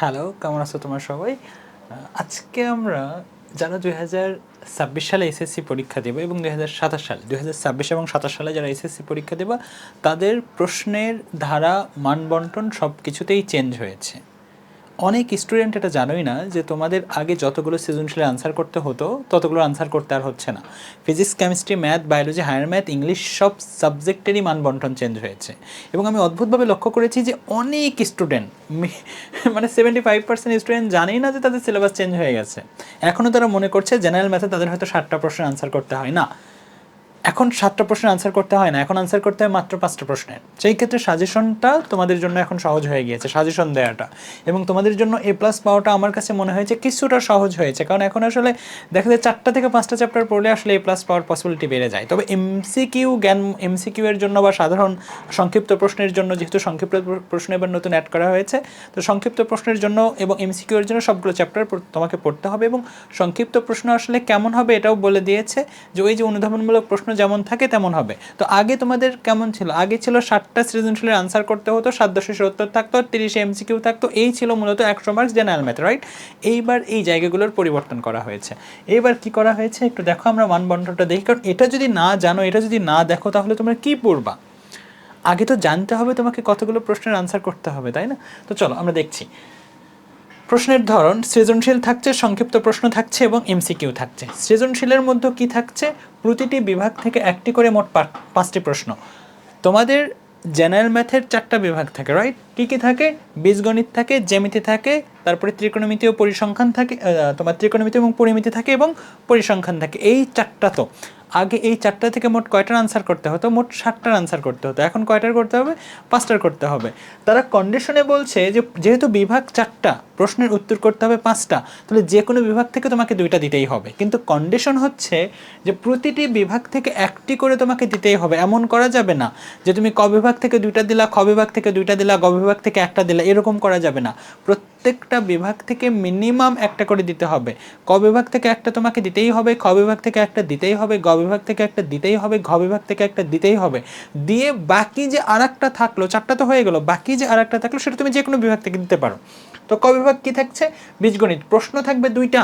Hello কেমন আছো তোমার সবাই? আজকে আমরা যারা দুই হাজার ছাব্বিশ সালে এসএসসি পরীক্ষা দেবে এবং দুই হাজার সাতাশ সালে, দুই হাজার ছাব্বিশ এবং সাতাশ সালে যারা এসএসসি পরীক্ষা দেবে, তাদের প্রশ্নের ধারা মানবন্টন সব কিছুতেই চেঞ্জ হয়েছে। অনেক স্টুডেন্ট এটা জানোই না যে তোমাদের আগে যতগুলো সৃজনশীলে আনসার করতে হতো, ততগুলো আনসার করতে আর হচ্ছে না। Physics chemistry math biology higher math English সব সাবজেক্টেরই মানবন্টন চেঞ্জ হয়েছে। এবং আমি অদ্ভুতভাবে লক্ষ্য করেছি যে অনেক স্টুডেন্ট মানে সেভেন্টি ফাইভ পার্সেন্ট স্টুডেন্ট জানেই না যে তাদের সিলেবাস চেঞ্জ হয়ে গেছে। এখনও তারা মনে করছে জেনারেল ম্যাথে তাদের হয়তো ষাটটা প্রশ্নের আনসার করতে হয় না। এখন সাতটা প্রশ্নের আনসার করতে হয় না, এখন আনসার করতে হয় মাত্র পাঁচটা প্রশ্নের। সেই ক্ষেত্রে সাজেশনটা তোমাদের জন্য এখন সহজ হয়ে গিয়েছে সাজেশন দেওয়াটা এবং তোমাদের জন্য এ প্লাস পাওয়াটা আমার কাছে মনে হয়েছে কিছুটা সহজ হয়েছে, কারণ এখন আসলে দেখা যায় চারটা থেকে পাঁচটা চ্যাপ্টার পড়লে আসলে এ প্লাস পাওয়ার পসিবিলিটি বেড়ে যায়। তবে এমসিকিউ জ্ঞান এমসিকিউ এর জন্য বা সাধারণ সংক্ষিপ্ত প্রশ্নের জন্য যেহেতু সংক্ষিপ্ত প্র- প্রশ্ন এবার নতুন অ্যাড করা হয়েছে, তো সংক্ষিপ্ত প্রশ্নের জন্য এবং এমসিকিউ এর জন্য সবগুলো চ্যাপ্টার তোমাকে পড়তে হবে এবং সংক্ষিপ্ত প্রশ্ন আসলে কেমন হবে এটাও বলে দিয়েছে যে ওই যে অনুধাবনমূলক প্রশ্ন যেমন থাকে তেমন হবে। তো আগে তোমাদের কেমন ছিল? আগে ছিল ষাটটা সৃজনশীলের আনসার করতে হতো সাত দশে সত্তর থাকতো, তিরিশে এমসিকিউ থাকতো, এই ছিল মূলত একশো মার্কস জেনারেল ম্যাথ রাইট এইবার এই জায়গাগুলোর পরিবর্তন করা হয়েছে। এইবার কি করা হয়েছে? একটু দেখো আমরা মানবন্টনটা দেখি, কারণ এটা যদি না জানো, এটা যদি না দেখো, তাহলে তোমরা কি পড়বা? আগে তো জানতে হবে তোমাকে কতগুলো প্রশ্নের আনসার করতে হবে, তাই না? তো চলো আমরা দেখছি। প্রশ্নের ধরন, সৃজনশীল থাকছে, সংক্ষিপ্ত প্রশ্ন থাকছে এবং এমসিকিউ থাকছে। সৃজনশীলের মধ্যে কি থাকছে? প্রতিটি বিভাগ থেকে একটি করে মোট পাঁচটি প্রশ্ন। তোমাদের জেনারেল ম্যাথের চারটা বিভাগ থাকে রাইট কী কী থাকে? বীজগণিত থাকে, জ্যামিতি থাকে, তারপরে ত্রিকোণমিতি ও পরিসংখ্যান থাকে তোমার ত্রিকোণমিতি এবং পরিমিতি থাকে এবং পরিসংখ্যান থাকে। এই চারটা তো। আগে এই চারটা থেকে মোট কয়টার আনসার করতে হতো? মোট ষাটটার আনসার করতে হতো। এখন কয়টার করতে হবে? পাঁচটার করতে হবে। তারা কন্ডিশনে বলছে যে, যেহেতু বিভাগ চারটা প্রশ্নের উত্তর করতে হবে পাঁচটা তাহলে যে কোনো বিভাগ থেকে তোমাকে দুইটা দিতেই হবে কিন্তু কন্ডিশন হচ্ছে যে প্রতিটি বিভাগ থেকে একটি করে তোমাকে দিতেই হবে এমন করা যাবে না যে তুমি ক বিভাগ থেকে দুইটা দিলা খ বিভাগ থেকে দুইটা দিলা গ বিভাগ থেকে একটা দিলা এরকম করা যাবে না প্রত্যেকটা বিভাগ থেকে মিনিমাম একটা করে দিতে হবে ক বিভাগ থেকে একটা তোমাকে দিতেই হবে খ বিভাগ থেকে একটা দিতেই হবে গ বিভাগ থেকে একটা দিতেই হবে ঘ বিভাগ থেকে একটা দিতেই হবে দিয়ে বাকি যে আর থাকল চারটা তো হয়ে গেলো বাকি যে আর থাকল সেটা তুমি যে কোনো বিভাগ থেকে দিতে পারো তো ক বিভাগ কি থাকছে? বীজগণিত। প্রশ্ন থাকবে দুইটা।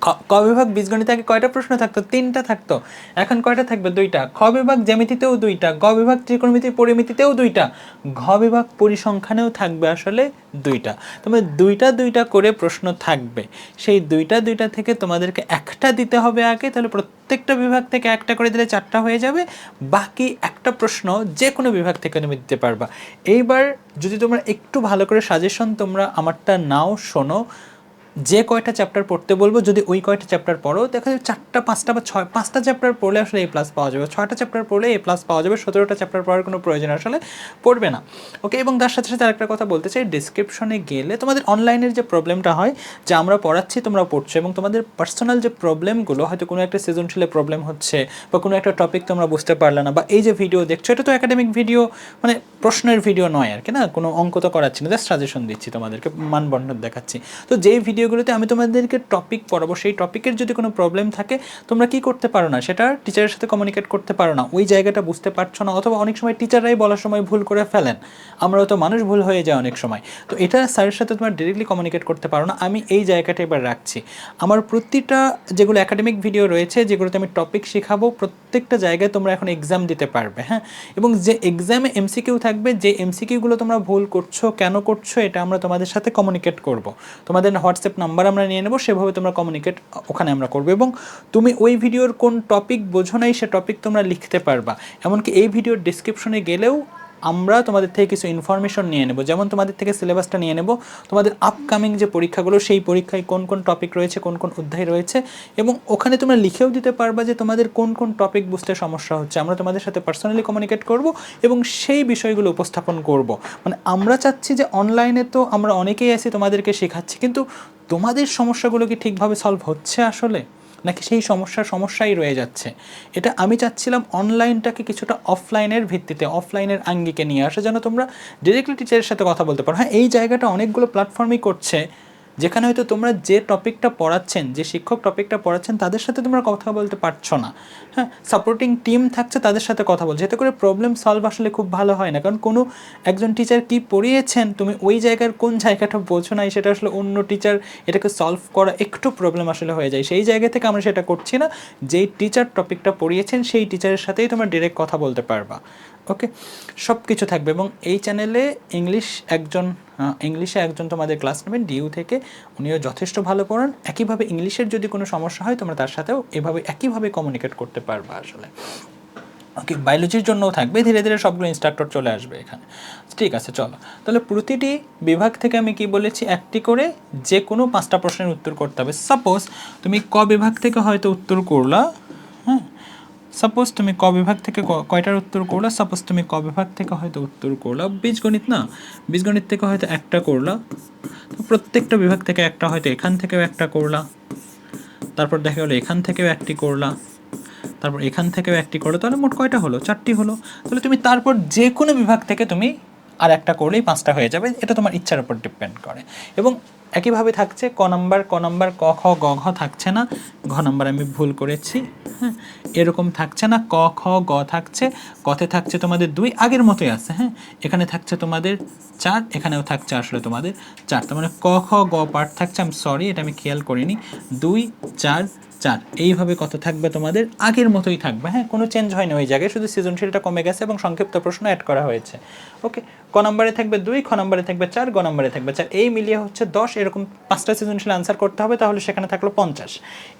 ক বিভাগ বীজগণিতে আগে কয়টা প্রশ্ন থাকতো? তিনটা থাকতো। এখন কয়টা থাকবে? দুইটা। খ বিভাগ জ্যামিতিতেও দুইটা। গ বিভাগ ত্রিকোণমিতি পরিমিতিতেও দুইটা। ঘ বিভাগ পরিসংখ্যানেও থাকবে আসলে দুইটা। তোমার দুইটা দুইটা করে প্রশ্ন থাকবে। সেই দুইটা দুইটা থেকে তোমাদেরকে একটা দিতে হবে আগে, তাহলে প্রত্যেকটা বিভাগ থেকে একটা করে দিলে চারটা হয়ে যাবে। বাকি একটা প্রশ্ন যে কোনো বিভাগ থেকে তুমি দিতে পারবা। এইবার যদি তোমরা একটু ভালো করে সাজেশন তোমরা আমারটা নাও, শোনো। যে কয়টা চ্যাপ্টার পড়তে বলব, যদি ওই কয়টা চ্যাপ্টার পড়ো, দেখা যাবে চারটা, পাঁচটা বা ছয়, পাঁচটা চ্যাপ্টার পড়লে আসলে এ প্লাস পাওয়া যাবে। ছয়টা চ্যাপ্টার পড়লে এ প্লাস পাওয়া যাবে, সতেরোটা চ্যাপ্টার পড়ার কোনো প্রয়োজন আসলে পড়বে না। ওকে এবং তার সাথে সাথে আরেকটা কথা বলতে চাই ডিসক্রিপশনে গেলে তোমাদের অনলাইনের যে প্রবলেমটা হয়, যে আমরা পড়াচ্ছি তোমরা পড়ছো, এবং তোমাদের পার্সোনাল যে প্রবলেমগুলো হয়তো কোনো একটা সৃজনশীলে প্রবলেম হচ্ছে, বা কোনো একটা টপিক তোমরা বুঝতে পারলে না, বা এই যে ভিডিও দেখছ, এটা তো একাডেমিক ভিডিও মানে প্রশ্নের ভিডিও নয় আর কি, না? কোনো অঙ্ক তো করাচ্ছি না জাস্ট সাজেশন দিচ্ছি তোমাদেরকে, মানবন্ধন দেখাচ্ছি। তো যেই ভিডিওগুলোতে আমি তোমাদেরকে টপিক পড়াবো। সেই টপিকের যদি কোনো প্রবলেম থাকে, তোমরা কি করতে পারো না? সেটা টিচারের সাথে কমিউনিকেট করতে পারো না। ওই জায়গাটা বুঝতে পারছ না, অথবা অনেক সময় টিচাররাই বলার সময় ভুল করে ফেলেন। আমরাও তো মানুষ ভুল হয়ে যায় অনেক সময়। তো এটা স্যারের সাথে তোমার ডিরেক্টলি কমিউনিকেট করতে পারো না। আমি এই জায়গাটা এবার রাখছি। আমার প্রতিটা যেগুলো একাডেমিক ভিডিও রয়েছে, যেগুলোতে আমি টপিক শেখাবো, প্রত্যেকটা জায়গায় তোমরা এখন এক্সাম দিতে পারবে হ্যাঁ? এবং যে এক্সামে এমসিকিউ থাকবে, যে এমসিকিউগুলো তোমরা ভুল করছ, কেন করছ, এটা আমরা তোমাদের সাথে কমিউনিকেট করব। তোমাদের হোয়াটসঅ্যাপ নাম্বার আমরা নিয়ে নেব, সেভাবে তোমরা কমিউনিকেট ওখানে আমরা করব। এবং তুমি ওই ভিডিওর কোন টপিক বোঝো নাই, সে টপিক তোমরা লিখতে পারবা। এমনকি এই ভিডিওর ডিসক্রিপশনে গেলেও আমরা তোমাদের থেকে কিছু ইনফরমেশন নিয়ে নেব। যেমন তোমাদের থেকে সিলেবাসটা নিয়ে নেব। তোমাদের আপকামিং যে পরীক্ষাগুলো, সেই পরীক্ষায় কোন কোন টপিক রয়েছে, কোন কোন অধ্যায় রয়েছে এবং ওখানে তোমরা লিখেও দিতে পারবা যে তোমাদের কোন কোন টপিক বুঝতে সমস্যা হচ্ছে। আমরা তোমাদের সাথে পার্সোনালি কমিউনিকেট করব এবং সেই বিষয়গুলো উপস্থাপন করব। মানে আমরা চাচ্ছি যে অনলাইনে তো আমরা অনেকেই আছি তোমাদেরকে শেখাচ্ছি, কিন্তু তোমাদের সমস্যাগুলো কি ঠিকভাবে সলভ হচ্ছে আসলে? নাকি সেই সমস্যার সমস্যাই রয়ে যাচ্ছে? এটা আমি চাচ্ছিলাম অনলাইনটাকে কিছুটা অফলাইনের ভিত্তিতে অফলাইনের আঙ্গিকে নিয়ে আসা, যেন তোমরা ডিরেক্টলি টিচারের সাথে কথা বলতে পারো। হ্যাঁ এই জায়গাটা অনেকগুলো প্ল্যাটফর্মই করছে। যেখানে হয়তো তোমরা যে টপিকটা পড়াচ্ছেন, যে শিক্ষক টপিকটা পড়াচ্ছেন, তাদের সাথে তোমরা কথা বলতে পারছ না। হ্যাঁ সাপোর্টিং টিম থাকছে, তাদের সাথে কথা বলছে এতে করে প্রবলেম সলভ আসলে খুব ভালো হয় না। কারণ কোনো একজন টিচার কি পড়িয়েছেন, তুমি ওই জায়গার কোন জায়গাটা বোঝো নাই, সেটা আসলে অন্য টিচার এটাকে সলভ করা একটু প্রবলেম আসলে হয়ে যায়। সেই জায়গা থেকে আমরা সেটা করছি না। যেই টিচার টপিকটা পড়িয়েছেন, সেই টিচারের সাথেই তোমরা ডিরেক্ট কথা বলতে পারবা। ওকে সব কিছু থাকবে এবং এই চ্যানেলে ইংলিশ একজন ইংলিশে একজন তোমাদের ক্লাস নেবেন ডিইউ থেকে। উনিও যথেষ্ট ভালো পড়ান। একইভাবে ইংলিশের যদি কোনো সমস্যা হয়, তোমরা তার সাথেও এভাবে, একইভাবে কমিউনিকেট করতে পারবা আসলে। ওকে বায়োলজির জন্যও থাকবে। ধীরে ধীরে সবগুলো ইনস্ট্রাক্টর চলে আসবে এখানে। ঠিক আছে, চলো। তাহলে প্রতিটি বিভাগ থেকে আমি কি বলেছি? একটি করে যে কোনো পাঁচটা প্রশ্নের উত্তর করতে হবে। সাপোজ তুমি ক বিভাগ থেকে হয়তো উত্তর করলা? সাপোজ তুমি ক বিভাগ থেকে কয়টার উত্তর করলা? সাপোজ তুমি ক বিভাগ থেকে হয়তো উত্তর করলা। বীজগণিত না? বীজগণিত থেকে হয়তো একটা করলা। তো প্রত্যেকটা বিভাগ থেকে একটা হয়তো এখান থেকেও একটা করলা। তারপর দেখা গেলো এখান থেকেও একটি করলা। তারপর এখান থেকেও একটি করল। তাহলে মোট কয়টা হলো? চারটি হলো। তাহলে তুমি তারপর যে কোনো বিভাগ থেকে তুমি আর একটা করলেই পাঁচটা হয়ে যাবে। এটা তোমার ইচ্ছার উপর ডিপেন্ড করে। এবং একইভাবে থাকছে, ক নাম্বার ক নাম্বার, ক, খ, গ, ঘ থাকছে না। ঘ নাম্বার আমি ভুল করেছি হ্যাঁ। এরকম থাকছে না, ক, খ, গ থাকছে। কতে থাকছে তোমাদের দুই, আগের মতোই আছে হ্যাঁ। এখানে থাকছে তোমাদের চার, এখানেও থাকছে আসলে তোমাদের চার। তার মানে ক, খ, গ পার্ট থাকছে আমি সরি এটা আমি খেয়াল করিনি। দুই, চার চার, এইভাবে কত থাকবে তোমাদের? আগের মতোই থাকবে। হ্যাঁ কোনো চেঞ্জ হয়নি ওই জায়গায়, শুধু সৃজনশীলটা কমে গেছে এবং সংক্ষিপ্ত প্রশ্ন অ্যাড করা হয়েছে। ওকে ক নম্বরে থাকবে দুই, খ নম্বরে থাকবে চার, গ নম্বরে থাকবে চার। এই মিলিয়ে হচ্ছে দশ, এরকম পাঁচটা সৃজনশীল আনসার করতে হবে, তাহলে সেখানে থাকল পঞ্চাশ।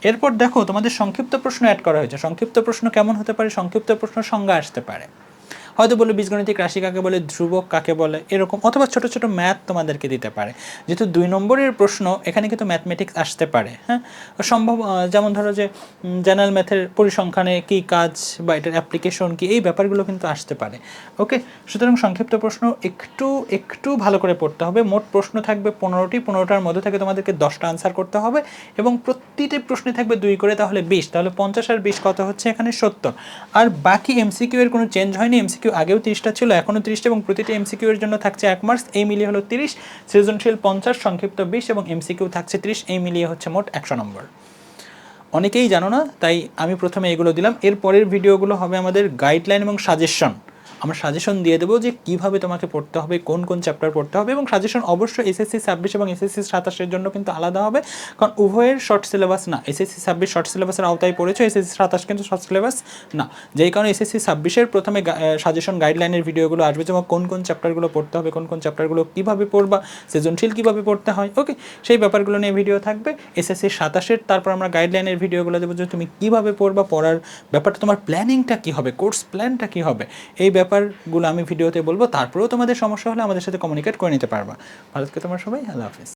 এরপর দেখো তোমাদের সংক্ষিপ্ত প্রশ্ন অ্যাড করা হয়েছে। সংক্ষিপ্ত প্রশ্ন কেমন হতে পারে? সংক্ষিপ্ত প্রশ্ন সংজ্ঞা আসতে পারে। হয়তো বলে বীজগণিতিক রাশি কাকে বলে, ধ্রুবক কাকে বলে, এরকম, অথবা ছোট ছোট ম্যাথ তোমাদেরকে দিতে পারে। যেহেতু দুই নম্বরের প্রশ্ন, এখানে কিন্তু ম্যাথমেটিক্স আসতে পারে হ্যাঁ? সম্ভব যেমন ধরো যে জেনারেল ম্যাথের পরিসংখ্যানে কী কাজ বা এটার অ্যাপ্লিকেশন কি, এই ব্যাপারগুলো কিন্তু আসতে পারে। ওকে সুতরাং সংক্ষিপ্ত প্রশ্ন, একটু একটু ভালো করে পড়তে হবে। মোট প্রশ্ন থাকবে পনেরোটি, পনেরোটার মধ্যে থেকে তোমাদেরকে দশটা আনসার করতে হবে এবং প্রতিটি প্রশ্নে থাকবে দুই করে, তাহলে বিশ। তাহলে পঞ্চাশ আর বিশ কত হচ্ছে? এখানে সত্তর। আর বাকি এমসিকিউ এর কোনো চেঞ্জ হয়নি? এমসিকিউ আগেও তিরিশটা ছিল, এখনও তিরিশটা এবং প্রতিটি এমসিকিউ এর জন্য থাকছে এক মার্কস এই মিলিয়ে হলো তিরিশ, সৃজনশীল পঞ্চাশ, সংক্ষিপ্ত বিশ এবং এমসিকিউ থাকছে তিরিশ। এই মিলিয়ে হচ্ছে মোট একশো নম্বর। অনেকেই জানো না, তাই আমি প্রথমে এগুলো দিলাম। এর পরের ভিডিওগুলো হবে আমাদের গাইডলাইন এবং সাজেশন আমরা সাজেশন দিয়ে দেবো যে কীভাবে তোমাকে পড়তে হবে, কোন কোন চ্যাপ্টার পড়তে হবে এবং সাজেশন অবশ্যই এসএসসি ছাব্বিশ এবং এসএসসি সাতাশের জন্য কিন্তু আলাদা হবে। কারণ উভয়ের শর্ট সিলেবাস না এসএসসি ছাব্বিশ শর্ট সিলেবাসের আওতায় পড়েছে এসএসসি সাতাশ কিন্তু শর্ট সিলেবাস না। যেই কারণে এসএসসি ছাব্বিশের প্রথমে সাজেশন গাইডলাইনের ভিডিওগুলো আসবে যেমন কোন কোন চ্যাপ্টারগুলো পড়তে হবে, কোন কোন চ্যাপ্টারগুলো কীভাবে পড়বা, সৃজনশীল কীভাবে পড়তে হয় ওকে সেই ব্যাপারগুলো নিয়ে ভিডিও থাকবে। এসএসসি সাতাশের, তারপর আমরা গাইডলাইনের ভিডিওগুলো দেবো যে তুমি কীভাবে পড়বা, পড়ার ব্যাপারটা, তোমার প্ল্যানিংটা কী হবে কোর্স প্ল্যানটা কী হবে? এই ব্যাপারগুলো আমি ভিডিওতে বলব, তারপরেও তোমাদের সমস্যা হলে আমাদের সাথে কমিউনিকেট করে নিতে পারবা। ভালো থেকে তোমার সবাই, আল্লাহ হাফিজ।